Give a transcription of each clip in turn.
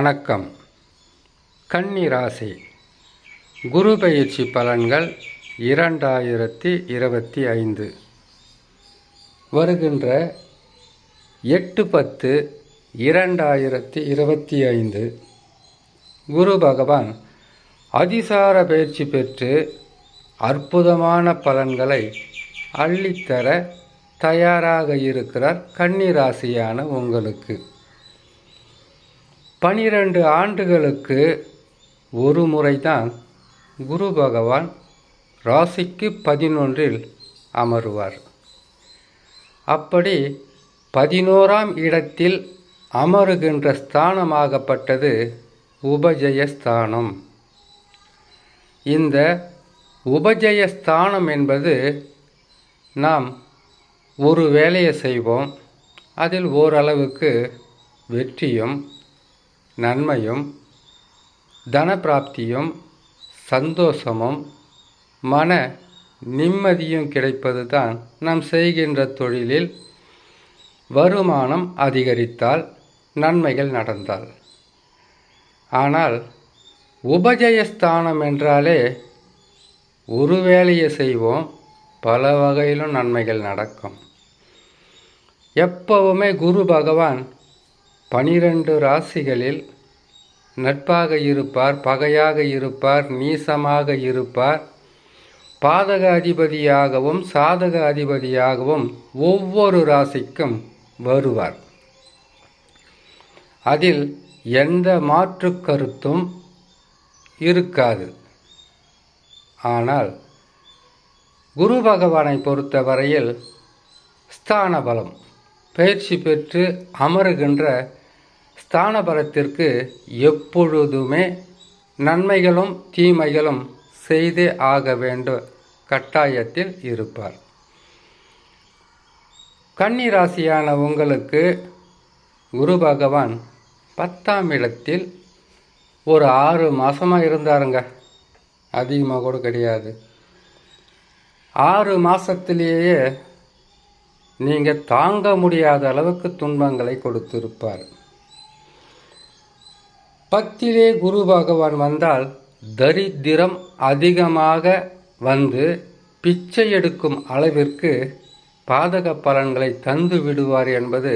வணக்கம். கன்னி ராசி குரு பயிற்சி பலன்கள் இரண்டாயிரத்தி இருபத்தி ஐந்து. வருகின்ற எட்டு பத்து இரண்டாயிரத்தி இருபத்தி ஐந்து. குரு பகவான் அதிசார பயிற்சி பெற்று அற்புதமான பலன்களை அள்ளித்தர தயாராக இருக்கிறார் கன்னிராசியான உங்களுக்கு. பனிரெண்டு ஆண்டுகளுக்கு ஒரு முறைதான் குரு பகவான் ராசிக்கு பதினொன்றில் அமருவார். அப்படி பதினோராம் இடத்தில் அமருகின்ற ஸ்தானமாகப்பட்டது உபஜயஸ்தானம் இந்த உபஜயஸ்தானம் என்பது நாம் ஒரு வேலையை செய்வோம் அதில் ஓரளவுக்கு வெற்றியும் நன்மையும் தனப்பிராப்தியும் சந்தோஷமும் மன நிம்மதியும் கிடைப்பது தான் நாம் செய்கின்ற தொழிலில் வருமானம் அதிகரித்தால் நன்மைகள் நடந்தால். ஆனால் உபஜயஸ்தானம் என்றாலே ஒரு வேலையை செய்வோம் பல வகையிலும் நன்மைகள் நடக்கும். எப்பவுமே குரு பகவான் பனிரெண்டு ராசிகளில் நட்பாக இருப்பார் பகையாக இருப்பார் நீசமாக இருப்பார். பாதக அதிபதியாகவும் சாதக அதிபதியாகவும் ஒவ்வொரு ராசிக்கும் வருவார். அதில் எந்த மாற்று கருத்தும் இருக்காது. ஆனால் குரு பகவானை பொறுத்தவரையில் ஸ்தான பலம் பயிற்சி பெற்று அமருகின்ற ஸ்தானபலத்திற்கு எப்பொழுதுமே நன்மைகளும் தீமைகளும் செய்தே ஆக வேண்டும் கட்டாயத்தில் இருப்பார். கன்னி ராசியான உங்களுக்கு குரு பகவான் பத்தாம் இடத்தில் ஒரு ஆறு மாதமாக இருந்தாருங்க. அதிகமாக கூட கிடையாது. ஆறு மாதத்திலேயே நீங்கள் தாங்க முடியாத அளவுக்கு துன்பங்களை கொடுத்திருப்பார். பத்திலே குரு பகவான் வந்தால் தரித்திரம் அதிகமாக வந்து பிச்சை எடுக்கும் அளவிற்கு பாதக பலன்களை தந்து விடுவார் என்பது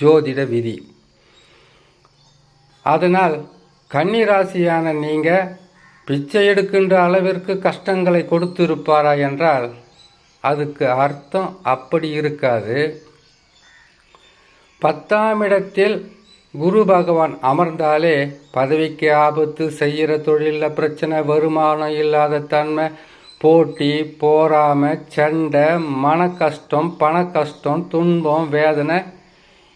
ஜோதிட விதி. அதனால் கன்னிராசியான நீங்கள் பிச்சை எடுக்கின்ற அளவிற்கு கஷ்டங்களை கொடுத்திருப்பாரா என்றால் அதுக்கு அர்த்தம் அப்படி இருக்காது. பத்தாம் இடத்தில் குரு பகவான் அமர்ந்தாலே பதவிக்கு ஆபத்து செய்கிற தொழிலில் பிரச்சனை வருமானம் இல்லாத தன்மை போட்டி போராமை சண்டை மன கஷ்டம் பண கஷ்டம் துன்பம் வேதனை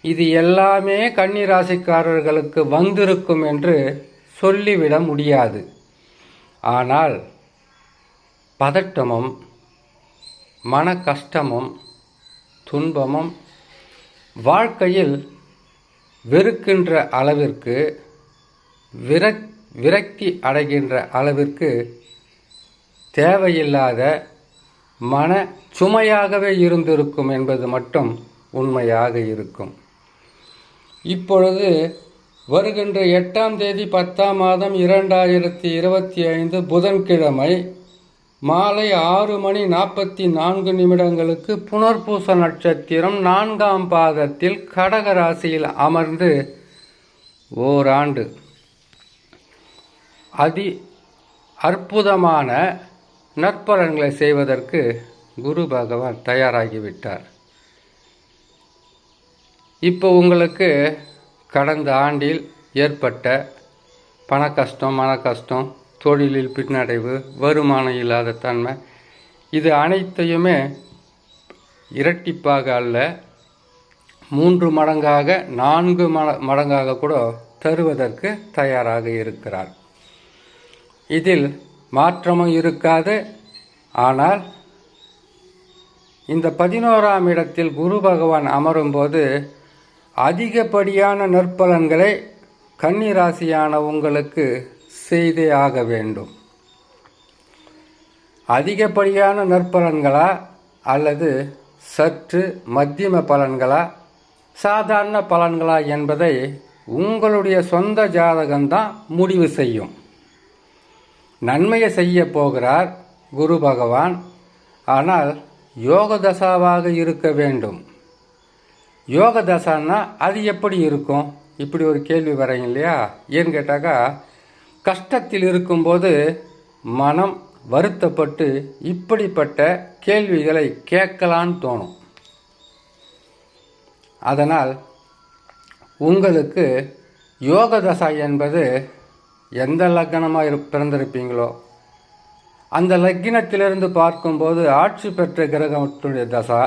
இது எல்லாமே கன்னிராசிக்காரர்களுக்கு வந்திருக்கும் என்று சொல்லிவிட முடியாது. ஆனால் பதட்டமும் மன கஷ்டமும் துன்பமும் வாழ்க்கையில் வெறுக்கின்ற அளவிற்கு விரக் விரக்தி அடைகின்ற அளவிற்கு தேவையில்லாத மன சுமையாகவே இருந்திருக்கும் என்பது மட்டும் உண்மையாக இருக்கும். இப்பொழுது வருகின்ற எட்டாம் தேதி பத்தாம் மாதம் இரண்டாயிரத்தி இருபத்தி ஐந்து புதன்கிழமை மாலை ஆறு மணி நாற்பத்தி நான்கு நிமிடங்களுக்கு புனர்பூச நட்சத்திரம் நான்காம் பாதத்தில் கடக ராசியில் அமர்ந்து ஓராண்டு. அதி அற்புதமான நற்பலன்களை செய்வதற்கு குரு பகவான் தயாராகிவிட்டார். இப்போ உங்களுக்கு கடந்த ஆண்டில் ஏற்பட்ட பண கஷ்டம் மன கஷ்டம் தொழிலில் பின்னடைவு வருமானம் இல்லாத தன்மை இது அனைத்தையுமே இரட்டிப்பாக அல்ல மூன்று மடங்காக நான்கு மட மடங்காக கூட தருவதற்கு தயாராக இருக்கிறார். இதில் மாற்றமும் இருக்காது ஆனால் இந்த பதினோராம் இடத்தில் குரு பகவான் அமரும்போது அதிகப்படியான நற்பலன்களை கன்னிராசியான உங்களுக்கு செய்தே ஆக வேண்டும். அதிகப்படியான நற்பலன்களா அல்லது சற்று மத்தியம பலன்களா? சாதாரண பலன்களா என்பதை உங்களுடைய சொந்த ஜாதகம்தான் முடிவு செய்யும். நன்மையை செய்ய போகிறார் குரு பகவான். ஆனால் யோக தசாவாக இருக்க வேண்டும். யோக தசான்னா அது எப்படி இருக்கும்? இப்படி ஒரு கேள்வி வரீங்க இல்லையா? ஏன்னு கேட்டாக்கா கஷ்டத்தில் இருக்கும்போது மனம் வருத்தப்பட்டு இப்படிப்பட்ட கேள்விகளை கேட்கலான்னு தோணும். அதனால் உங்களுக்கு யோக தசா என்பது எந்த லக்னமாக இரு பிறந்திருப்பீங்களோ அந்த லக்கினத்திலிருந்து பார்க்கும்போது ஆட்சி பெற்ற கிரகத்தினுடைய தசா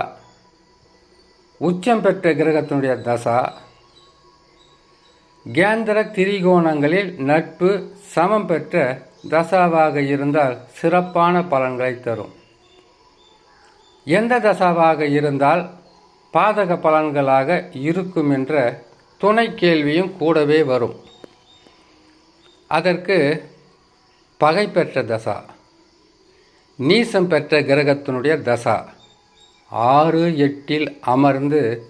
உச்சம் பெற்ற கிரகத்தினுடைய தசா கேந்திர திரிகோணங்களில் நட்பு சமம் பெற்ற தசாவாக இருந்தால் சிறப்பான பலன்களை தரும். எந்த தசாவாக இருந்தால் பாதக பலன்களாக இருக்கும் என்ற துணை கேள்வியும் கூடவே வரும். அதற்கு பகை பெற்ற தசா நீசம் பெற்ற கிரகத்தினுடைய தசா ஆறு எட்டில் அமர்ந்து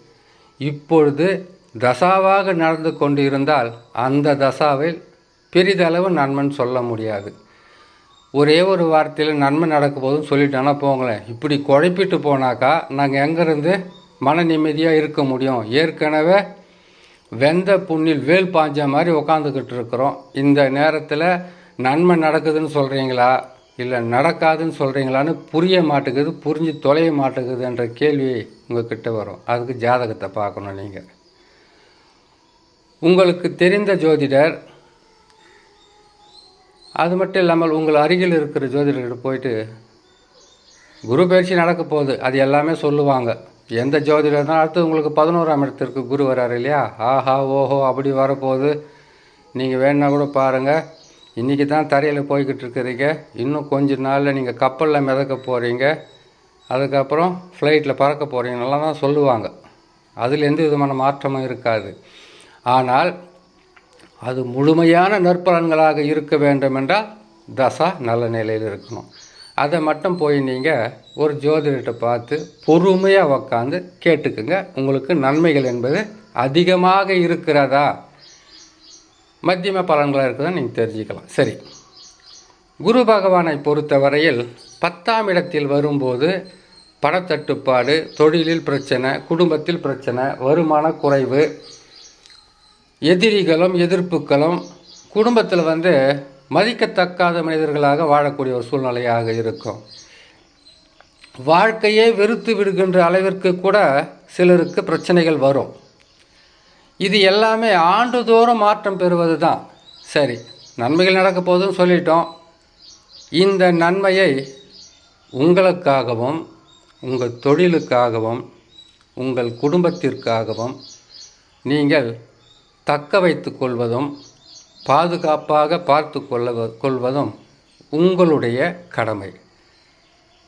இப்பொழுது தசாவாக நடந்து கொண்டு இருந்தால் அந்த தசாவில் பெரிதளவு நன்மைன்னு சொல்ல முடியாது. ஒரே ஒரு வார்த்தையில் நன்மை நடக்க போதுன்னு சொல்லிட்டோன்னா போங்களேன். இப்படி குழப்பிட்டு போனாக்கா நாங்கள் எங்கேருந்து மன நிம்மதியாக இருக்க முடியும்? ஏற்கனவே வெந்த புண்ணில் வேல் பாஞ்ச மாதிரி உக்காந்துக்கிட்டு இருக்கிறோம். இந்த நேரத்தில் நன்மை நடக்குதுன்னு சொல்கிறீங்களா இல்லை நடக்காதுன்னு சொல்கிறீங்களான்னு புரிய மாட்டேங்குது புரிஞ்சு தொலைய மாட்டேங்குதுன்ற கேள்வி உங்ககிட்ட வரும். அதுக்கு ஜாதகத்தை பார்க்கணும் நீங்கள் உங்களுக்கு தெரிந்த ஜோதிடர் அது மட்டும் இல்லாமல் உங்கள் அருகில் இருக்கிற ஜோதிடர்கிட்ட போயிட்டு குரு பயிற்சி நடக்க போகுது அது எல்லாமே சொல்லுவாங்க. எந்த ஜோதிடர் தான் அடுத்து உங்களுக்கு பதினோராம் இடத்திற்கு குரு வராரு இல்லையா? ஆஹா ஓஹோ அப்படி வரப்போகுது. நீங்கள் வேணா கூட பாருங்கள் இன்றைக்கி தான் தரையில் போய்கிட்டு இருக்கிறீங்க. இன்னும் கொஞ்ச நாளில் நீங்கள் கப்பலில் மிதக்க போகிறீங்க அதுக்கப்புறம் ஃப்ளைட்டில் பறக்க போகிறீங்கலாம் தான் சொல்லுவாங்க. அதில் எந்த விதமான மாற்றமும் இருக்காது. ஆனால் அது முழுமையான நற்பலன்களாக இருக்க வேண்டும் என்றால் தசா நல்ல நிலையில் இருக்கணும். அதை மட்டும் போய் நீங்கள் ஒரு ஜோதிடத்தை பார்த்து பொறுமையாக உக்காந்து கேட்டுக்குங்க. உங்களுக்கு நன்மைகள் என்பது அதிகமாக இருக்கிறதா? மத்தியம பலன்களாக இருக்குதா நீங்கள் தெரிஞ்சுக்கலாம். சரி. குரு பகவானை பொறுத்தவரையில் பத்தாம் இடத்தில் வரும்போது பணத்தட்டுப்பாடு தொழிலில் பிரச்சனை குடும்பத்தில் பிரச்சனை வருமான குறைவு எதிரிகளும் எதிர்ப்புகளும் குடும்பத்தில் வந்து மதிக்கத்தக்காத மனிதர்களாக வாழக்கூடிய ஒரு சூழ்நிலையாக இருக்கும். வாழ்க்கையே வெறுத்து விடுகின்ற அளவிற்கு கூட சிலருக்கு பிரச்சனைகள் வரும். இது எல்லாமே ஆண்டுதோறும் மாற்றம் பெறுவது தான். சரி நன்மைகள் நடக்க போதுன்னு சொல்லிட்டோம். இந்த நன்மையை உங்களுக்காகவும் உங்கள் தொழிலுக்காகவும் உங்கள் குடும்பத்திற்காகவும் நீங்கள் தக்க வைத்து கொள்வதும் பாதுகாப்பாக பார்த்து கொள்ள கொள்வதும் உங்களுடைய கடமை.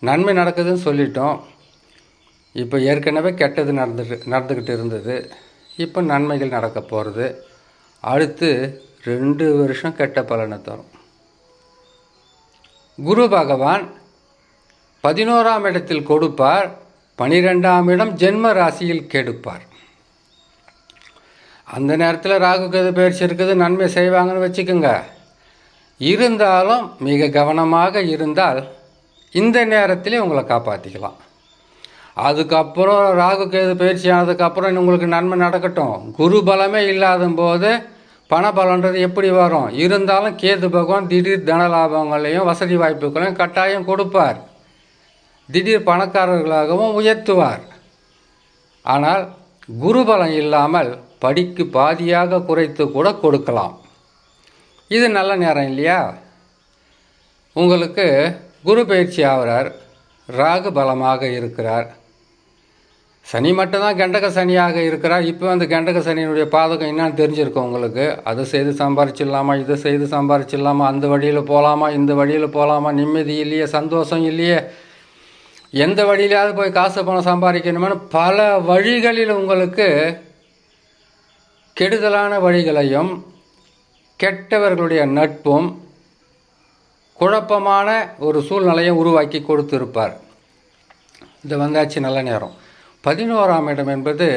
நன்மை நடக்குதுன்னு சொல்லிட்டோம். இப்போ ஏற்கனவே கெட்டது நடந்துட்டு நடந்துக்கிட்டு இருந்தது. இப்போ நன்மைகள் நடக்க போகிறது அடுத்து ரெண்டு வருஷம் கெட்ட பலனை தரும். குரு பகவான் பதினோராம் இடத்தில் கொடுப்பார் பனிரெண்டாம் இடம் ஜென்ம ராசியில் கெடுப்பார். அந்த நேரத்தில் ராகு கேது பயிற்சி இருக்குது நன்மை செய்வாங்கன்னு வச்சுக்கோங்க. இருந்தாலும் மிக கவனமாக இருந்தால் இந்த நேரத்திலே உங்களை காப்பாற்றிக்கலாம் அதுக்கப்புறம் ராகு கேது பயிற்சி ஆனதுக்கப்புறம் உங்களுக்கு நன்மை நடக்கட்டும். குரு பலமே இல்லாத போது பணபலன்றது எப்படி வரும்? இருந்தாலும் கேது பகவான் திடீர் தன லாபங்களையும் வசதி வாய்ப்புகளையும் கட்டாயம் கொடுப்பார். திடீர் பணக்காரர்களாகவும் உயர்த்துவார். ஆனால் குருபலம் இல்லாமல் படிக்கு பாதியாக குறைத்து கூட கொடுக்கலாம். இது நல்ல நேரம் இல்லையா? உங்களுக்கு குரு பயிற்சி ஆகிறார் ராகு பலமாக இருக்கிறார். சனி மட்டும்தான் கண்டக சனியாக இருக்கிறார். இப்போ அந்த கண்டக சனியினுடைய பாதகம் என்னன்னு தெரிஞ்சிருக்கும் உங்களுக்கு? அதை செய்து சம்பாரிச்சிடலாமா? இதை செய்து சம்பாரிச்சிடலாமா? அந்த வழியில் போகலாமா இந்த வழியில் போகலாமா நிம்மதி இல்லையே சந்தோஷம் இல்லையே. எந்த வழியிலாவது போய் காசு பணம் சம்பாதிக்கணுமான்னு பல வழிகளில் உங்களுக்கு கெடுதலான வழிகளையும் கெட்டவர்களுடைய நட்பும் குழப்பமான ஒரு சூழ்நிலையை உருவாக்கி கொடுத்திருப்பார். இது வந்தாச்சு நல்ல நேரம். பதினோராம் இடம் என்பது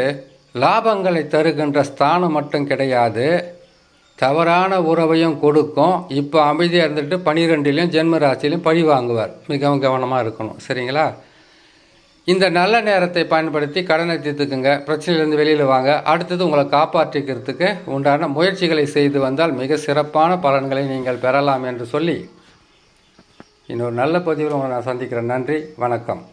லாபங்களை தருகின்ற ஸ்தானம் மட்டும் கிடையாது தவறான உறவையும் கொடுக்கும். இப்போ அமைதியாக இருந்துட்டு பனிரெண்டுலேயும் ஜென்ம ராசிலையும் பழி வாங்குவார். மிகவும் கவனமாக இருக்கணும். சரிங்களா? இந்த நல்ல நேரத்தை பயன்படுத்தி கடனை தீர்த்துக்குங்க. பிரச்சனையிலேருந்து வெளியில் வாங்க. அடுத்தது உங்களை காப்பாற்றிக்கிறதுக்கு உண்டான முயற்சிகளை செய்து வந்தால் மிக சிறப்பான பலன்களை நீங்கள் பெறலாம் என்று சொல்லி இன்னொரு நல்ல பதிவில் உங்களை நான் சந்திக்கிறேன். நன்றி. வணக்கம்.